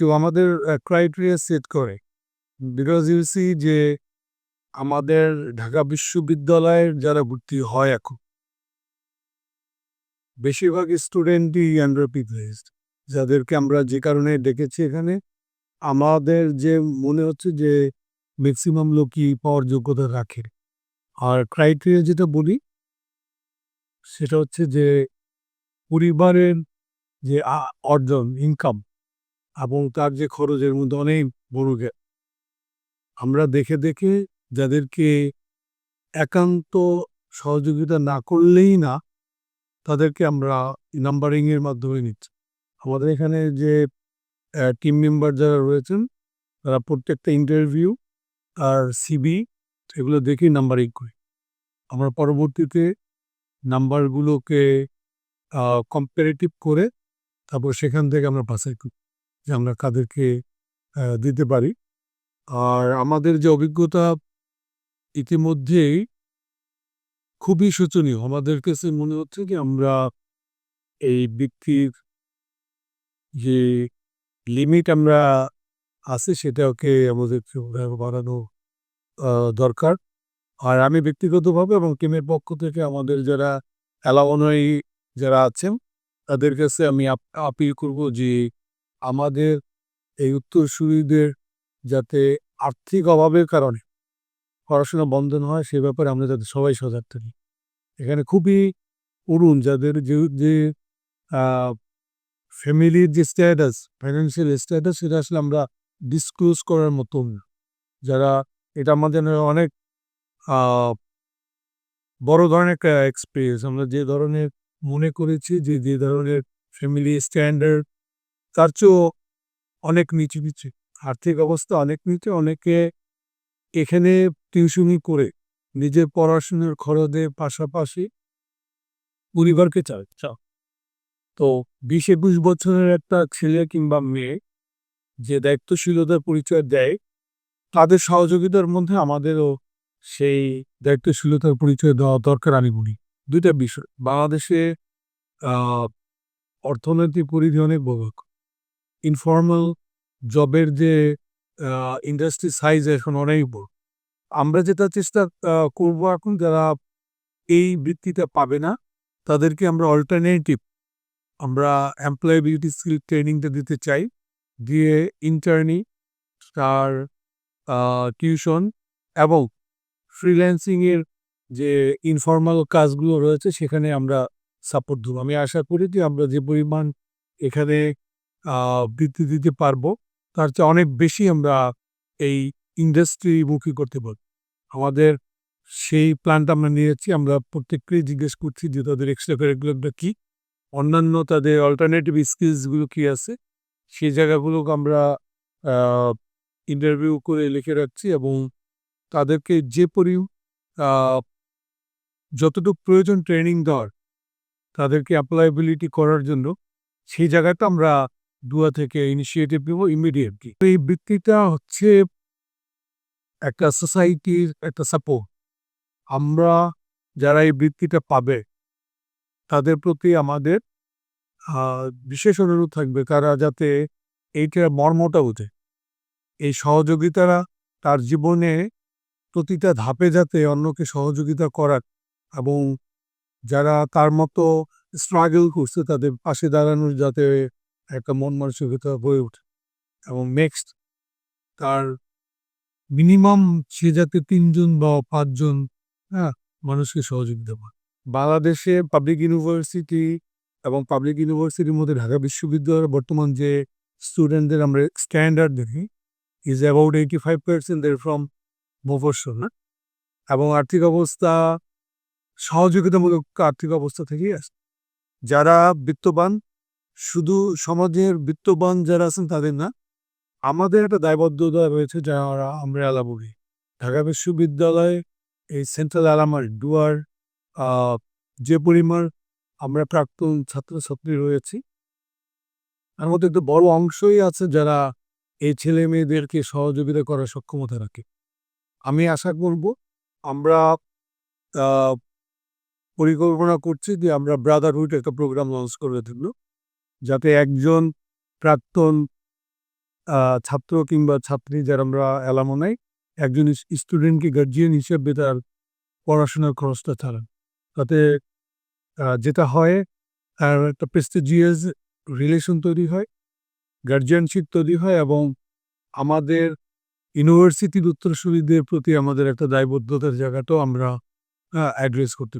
কেউ আমাদের criteria set করে। বিকজ ইউ সি যে আমাদের ঢাকা বিশ্ববিদ্যালয়ের যারা ভর্তি হয় এখন, বেশিরভাগ স্টুডেন্টই আন্ডার যাদেরকে আমরা যে কারণে ডেকেছি এখানে, আমাদের যে মনে হচ্ছে যে ম্যাক্সিমাম লোকই পাওয়ার যোগ্যতা রাখে। আর ক্রাইটেরিয়া যেটা বলি, সেটা হচ্ছে যে পরিবারের যে অর্জন ইনকাম এবং তার যে খরচের মধ্যে অনেক বড় গ্যাপ আমরা দেখে দেখে যাদেরকে একান্ত সহযোগিতা না করলেই না, তাদেরকে আমরা নাম্বারিং এর মাধ্যমে নিচ্ছি। আমাদের এখানে যে টিম মেম্বার যারা রয়েছেন, তারা প্রত্যেকটা ইন্টারভিউ আর সিবি এগুলো দেখেই নাম্বারিং করি। আমরা পরবর্তীতে নাম্বারগুলোকে কম্পারেটিভ করে তারপর সেখান থেকে আমরা বাছাই করি। যে আমরা কাদেরকে দিতে পারি। আর আমাদের যে অভিজ্ঞতা ইতিমধ্যেই খুবই শোচনীয়। আমাদের কাছে মনে হচ্ছে কি আমরা এই ব্যক্তির যে লিমিট আমরা আছে সেটাকে আমাদের বাড়ানো দরকার। আর আমি ব্যক্তিগতভাবে এবং টিমের পক্ষ থেকে আমাদের যারা অ্যালাউনয় যারা আছেন, তাদের কাছে আমি আপিল করব যে আমাদের এই উত্তরসূরিদের যাতে আর্থিক অভাবের কারণে পড়াশোনা বন্ধ না হয়, সে ব্যাপারে আমরা যাতে সবাই সজাগ থাকি এখানে খুবই অরুণ যাদের যে যে ফ্যামিলির যে স্ট্যাটাস ফাইন্যান্সিয়াল স্ট্যাটাস সেটা আসলে আমরা ডিসক্লোজ করার মতন। যারা এটা আমাদের অনেক বড় ধরনের একটা এক্সপিরিয়েন্স আমরা যে ধরনের মনে করেছি যে যে ধরনের ফ্যামিলি স্ট্যান্ডার্ড তার চেয়েও অনেক নিচু নিচে। আর্থিক অবস্থা অনেক নিচে, অনেকে এখানে টিউশনি করে নিজের পড়াশোনার খরচের পাশাপাশি পরিবারকে চায় চা তো বিশ একুশ বছরের একটা ছেলে কিংবা মেয়ে যে দায়িত্বশীলতার পরিচয় দেয়, তাদের সহযোগিতার মধ্যে আমাদেরও সেই দায়িত্বশীলতার পরিচয় দেওয়া দরকার আমি বলি। দুইটা বিষয়। বাংলাদেশে অর্থনৈতিক পরিধি অনেক বড় ইনফর্মাল জবের যে ইন্ডাস্ট্রি সাইজ এখন অনেক বড়। আমরা যেটা চেষ্টা করব এখন যারা এই বৃত্তিটা পাবে না, তাদেরকে আমরা অল্টারনেটিভ আমরা এমপ্লয়াবিলিটি স্কিল ট্রেনিংটা দিতে চাই। দিয়ে ইন্টার্নি তার টিউশন এবং ফ্রিল্যান্সিংয়ের যে ইনফর্মাল কাজগুলো রয়েছে, সেখানে আমরা সাপোর্ট দেবো। আমি আশা করি যে আমরা যে পরিমাণ এখানে বৃত্তি দিতে পারব, তার চেয়ে অনেক বেশি আমরা এই ইন্ডাস্ট্রিমুখী করতে পারব। আমাদের সেই প্ল্যানটা আমরা নিয়েছি, আমরা প্রত্যেককেই জিজ্ঞেস করছি যে তাদের এক্সট্রা কারিকুলারটা কী? অন্যান্য তাদের অল্টারনেটিভ স্কিলসগুলো কী আছে? সেই জায়গাগুলোকে আমরা ইন্টারভিউ করে লিখে রাখছি এবং তাদেরকে যে পরি যতটুকু প্রয়োজন ট্রেনিং দেওয়ার, তাদেরকে অ্যাপ্লাইবিলিটি করার জন্য, সেই জায়গাটা আমরা দুয়া থেকে ইনিশিয়েটিভ নেব ইমিডিয়েটলি এই বৃত্তিটা হচ্ছে একটা সোসাইটির একটা সাপোর্ট আমরা যারা এই বৃত্তিটা পাবে, তাদের প্রতি আমাদের বিশেষ অনুরোধ থাকবে তারা যাতে এইটার মর্মটা বোঝে। এই সহযোগিতারা তার জীবনে প্রতিটা ধাপে যাতে অন্যকে সহযোগিতা করার এবং যারা তার মতো স্ট্রাগল করছে তাদের পাশে দাঁড়ানোর যাতে একটা মন মানসিকতা হয়ে ওঠে এবং নেক্সট তার মিনিমাম সে যাতে তিনজন বা পাঁচজন হ্যাঁ মানুষকে সহযোগিতা পায় বাংলাদেশে পাবলিক ইউনিভার্সিটি এবং পাবলিক ইউনিভার্সিটির মধ্যে ঢাকা বিশ্ববিদ্যালয়ের বর্তমান যে স্টুডেন্টদের আমরা স্ট্যান্ডার্ড দেখি is about eighty five percent there from মোফর্সন না এবং আর্থিক অবস্থা সহযোগিতামূলক আর্থিক অবস্থা থেকেই আসে যারা বিত্তবান শুধু সমাজের বিত্তবান যারা আছেন তাদের না, আমাদের একটা দায়বদ্ধতা রয়েছে যারা আমরা এলা ঢাকা বিশ্ববিদ্যালয়ে, এই সেন্ট্রাল আলামার ডুয়ার যে পরিমাণ আমরা প্রাক্তন ছাত্রছাত্রী রয়েছি, তার মধ্যে একটা বড় অংশই আছে যারা এই ছেলে মেয়েদেরকে সহযোগিতা করার সক্ষমতা রাখে। আমি আশা করব আমরা পরিকল্পনা করছি যে আমরা ব্রাদারহুড একটা প্রোগ্রাম লঞ্চ করে দিল যাতে একজন প্রাক্তন ছাত্র কিংবা ছাত্রী যারা আমরা অ্যালামোনাই একজন স্টুডেন্টকে গার্জিয়ান হিসেবে তার পড়াশোনার খরচটা ছাড়ান। তাতে যেটা হয়, তার একটা প্রেস্টিজিয়াস রিলেশন তৈরি হয় গার্জিয়ানশিপ তৈরি হয় এবং আমাদের ইউনিভার্সিটির উত্তরসূরিদের প্রতি আমাদের একটা দায়বদ্ধতার জায়গাটাও আমরা অ্যাড্রেস করতে